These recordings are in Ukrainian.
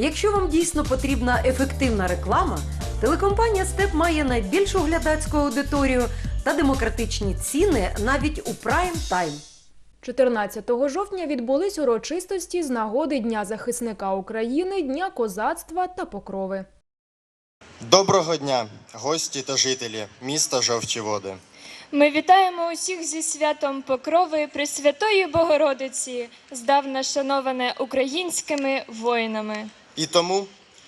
Якщо вам дійсно потрібна ефективна реклама, телекомпанія Степ має найбільшу глядацьку аудиторію та демократичні ціни навіть у прайм тайм. 14 жовтня відбулись урочистості з нагоди Дня захисника України, Дня козацтва та покрови. Доброго дня, гості та жителі міста Жовчі Води. Ми вітаємо усіх зі святом Покрови Пресвятої Богородиці, здавна шановане українськими воїнами. І тому,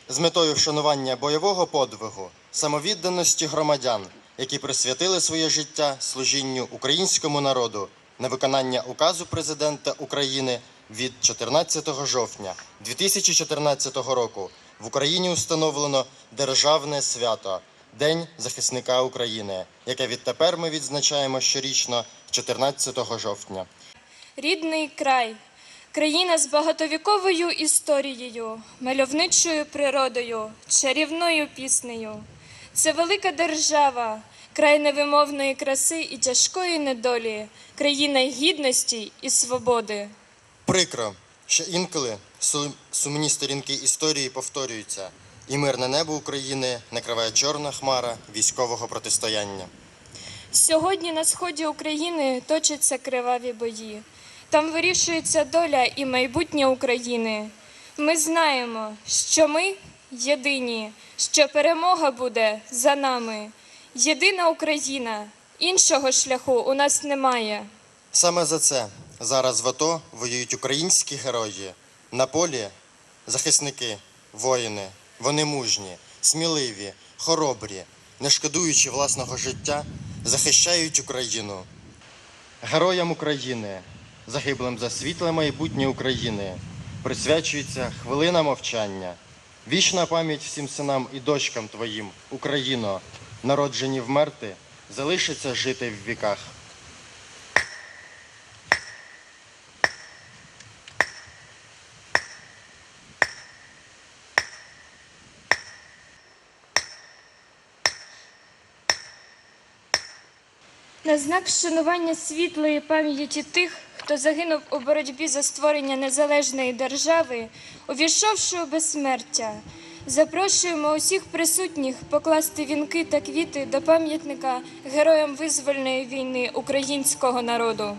з метою вшанування бойового подвигу, самовідданості громадян, які присвятили своє життя служінню українському народу на виконання указу президента України від 14 жовтня 2014 року в Україні установлено державне свято День захисника України, яке відтепер ми відзначаємо щорічно 14 жовтня. Рідний край, країна з багатовіковою історією, мальовничою природою, чарівною піснею. Це велика держава, край невимовної краси і тяжкої недолі, країна гідності і свободи. Прикро, що інколи су- сумні сторінки історії повторюються, і мирне небо України накриває чорна хмара військового протистояння. Сьогодні на сході України точаться криваві бої. Там вирішується доля і майбутнє України. Ми знаємо, що ми єдині, що перемога буде за нами. Єдина Україна, іншого шляху у нас немає. Саме за це зараз в АТО воюють українські герої. На полі захисники, воїни. Вони мужні, сміливі, хоробрі, не шкодуючи власного життя, захищають Україну. Героям України, загиблим за світле майбутнє України, присвячується хвилина мовчання. Вічна пам'ять всім синам і дочкам твоїм, Україно, народжені вмерти, залишиться жити в віках. На знак вшанування світлої пам'яті тих, хто загинув у боротьбі за створення незалежної держави, увійшовши у безсмертя, запрошуємо усіх присутніх покласти вінки та квіти до пам'ятника героям визвольної війни українського народу.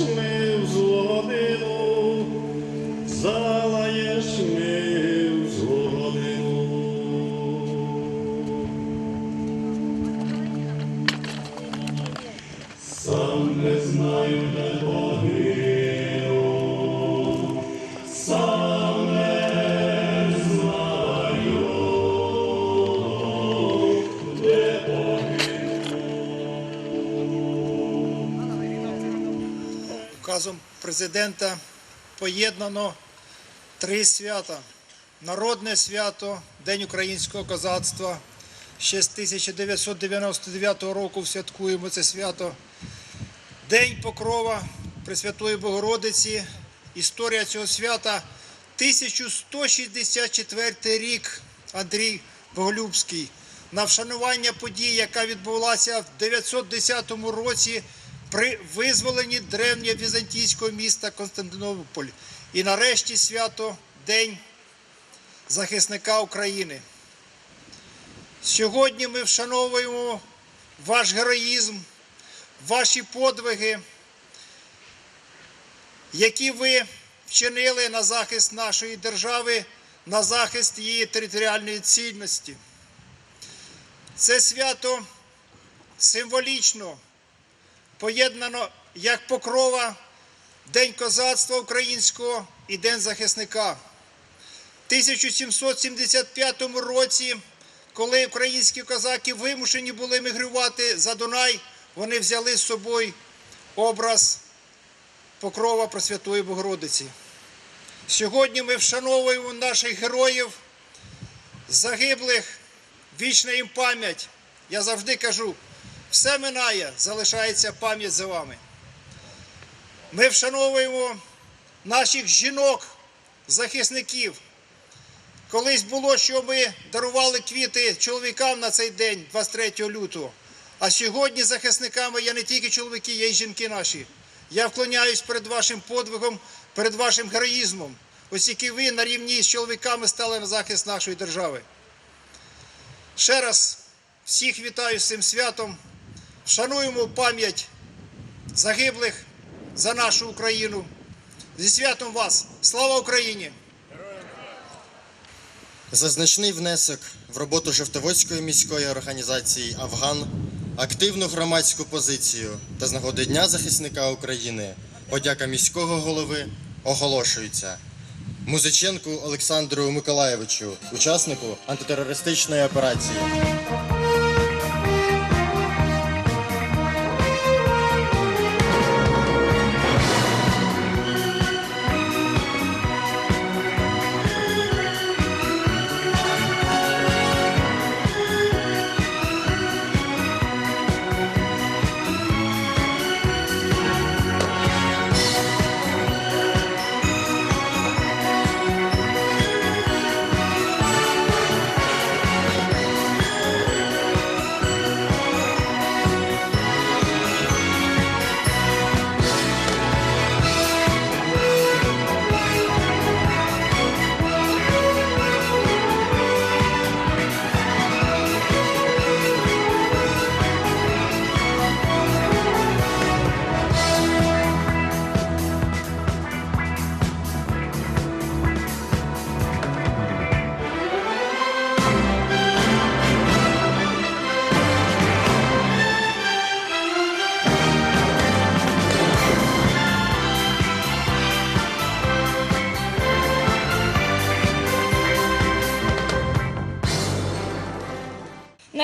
Ми в залаєш ми в. Сам не знаю, де погину, президента поєднано три свята: народне свято, День українського козацтва. Ще з 1999 року святкуємо це свято. День Покрова Пресвятої Богородиці. Історія цього свята 1164 рік Андрій Боголюбський. На вшанування подій, яка відбулася в 910 році при визволенні древнього візантійського міста Константинополь. І нарешті свято День захисника України. Сьогодні ми вшановуємо ваш героїзм, ваші подвиги, які ви вчинили на захист нашої держави, на захист її територіальної цільності. Це свято символічно поєднано як покрова, День козацтва українського і День захисника. В 1775 році, коли українські козаки вимушені були мігрувати за Дунай, вони взяли з собою образ Покрова Пресвятої Богородиці. Сьогодні ми вшановуємо наших героїв, загиблих, вічна їм пам'ять. Я завжди кажу, все минає, залишається пам'ять за вами. Ми вшановуємо наших жінок, захисників. Колись було, що ми дарували квіти чоловікам на цей день, 23 лютого. А сьогодні захисниками є не тільки чоловіки, є й жінки наші. Я вклоняюсь перед вашим подвигом, перед вашим героїзмом, оскільки ви на рівні з чоловіками стали на захист нашої держави. Ще раз всіх вітаю з цим святом. Шануємо пам'ять загиблих за нашу Україну. Зі святом вас! Слава Україні! За значний внесок в роботу Жовтоводської міської організації Афган, активну громадську позицію та з нагоди Дня захисника України подяка міського голови оголошується. Музиченку Олександру Миколаєвичу, учаснику антитерористичної операції.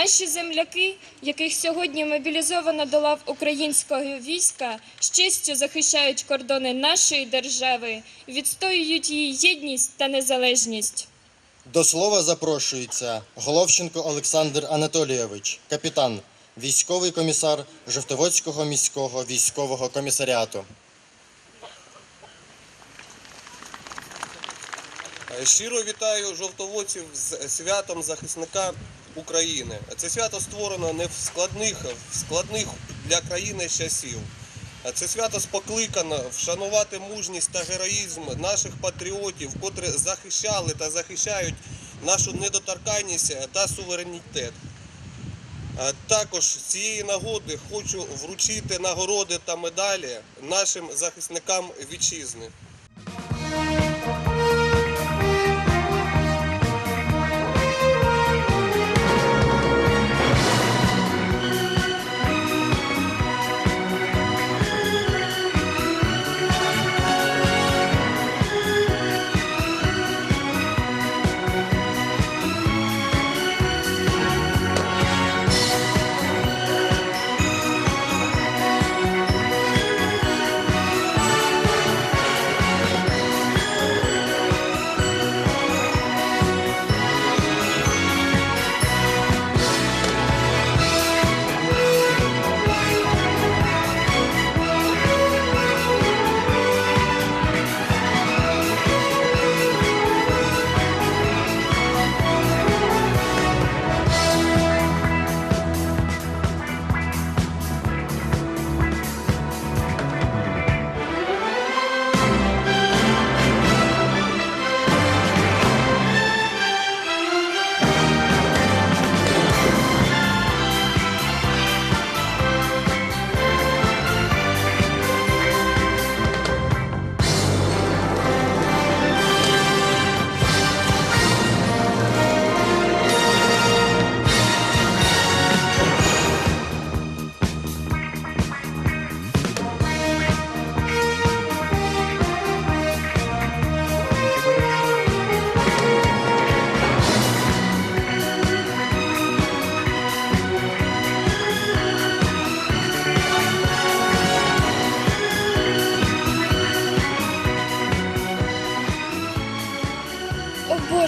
Наші земляки, яких сьогодні мобілізовано до лав українського війська, з честю захищають кордони нашої держави, відстоюють її єдність та незалежність. До слова запрошується Головченко Олександр Анатолійович, капітан, військовий комісар Жовтоводського міського військового комісаріату. Щиро вітаю жовтоводців з святом захисника України. Це свято створено не в складних, в складних для країни часів. Це свято спокликано вшанувати мужність та героїзм наших патріотів, котрі захищали та захищають нашу недоторканність та суверенітет. Також з цієї нагоди хочу вручити нагороди та медалі нашим захисникам вітчизни.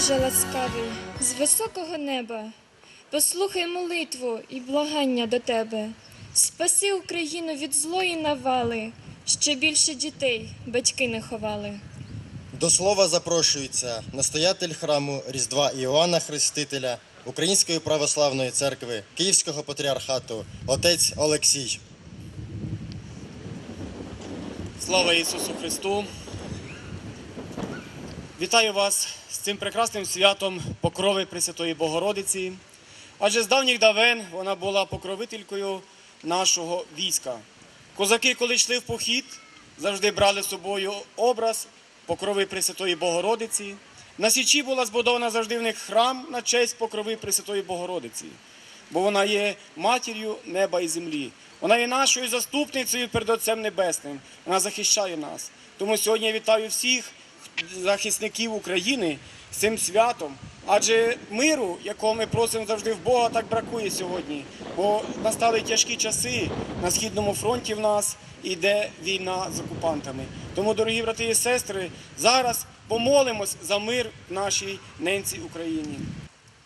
Боже ласкавий, з високого неба, послухай молитву і благання до тебе. Спаси Україну від злої навали, що більше дітей батьки не ховали. До слова запрошується настоятель храму Різдва Іоанна Хрестителя Української православної церкви Київського патріархату отець Олексій. Слава Ісусу Христу! Вітаю вас з цим прекрасним святом Покрови Пресвятої Богородиці. Адже з давніх давен вона була покровителькою нашого війська. Козаки, коли йшли в похід, завжди брали з собою образ Покрови Пресвятої Богородиці. На Січі була збудована завжди в них храм на честь Покрови Пресвятої Богородиці бо вона є матір'ю неба і землі. Вона є нашою заступницею перед Отцем Небесним. Вона захищає нас. Тому сьогодні я вітаю всіх захисників України з цим святом. Адже миру, якого ми просимо завжди в Бога, так бракує сьогодні. Бо настали тяжкі часи на східному фронті в нас іде війна з окупантами. Тому, дорогі брати і сестри, зараз помолимось за мир в нашій ненці Україні.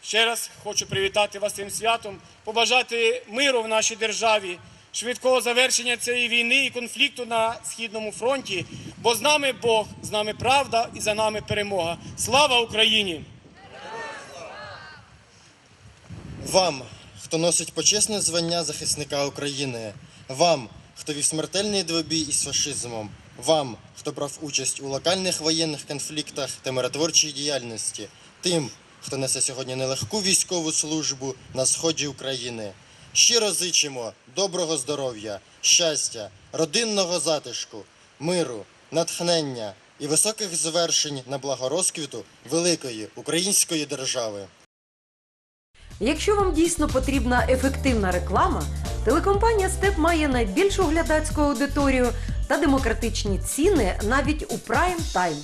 Ще раз хочу привітати вас цим святом, побажати миру в нашій державі, швидкого завершення цієї війни і конфлікту на східному фронті. Бо з нами Бог, з нами правда і за нами перемога. Слава Україні! Вам, хто носить почесне звання захисника України, вам, хто вів смертельний двобій із фашизмом, вам, хто брав участь у локальних воєнних конфліктах та миротворчій діяльності, тим, хто несе сьогодні нелегку військову службу на сході України. Щиро зичимо доброго здоров'я, щастя, родинного затишку, миру, натхнення і високих звершень на благо розквіту великої української держави. Якщо вам дійсно потрібна ефективна реклама, телекомпанія Степ має найбільшу глядацьку аудиторію та демократичні ціни навіть у прайм тайм.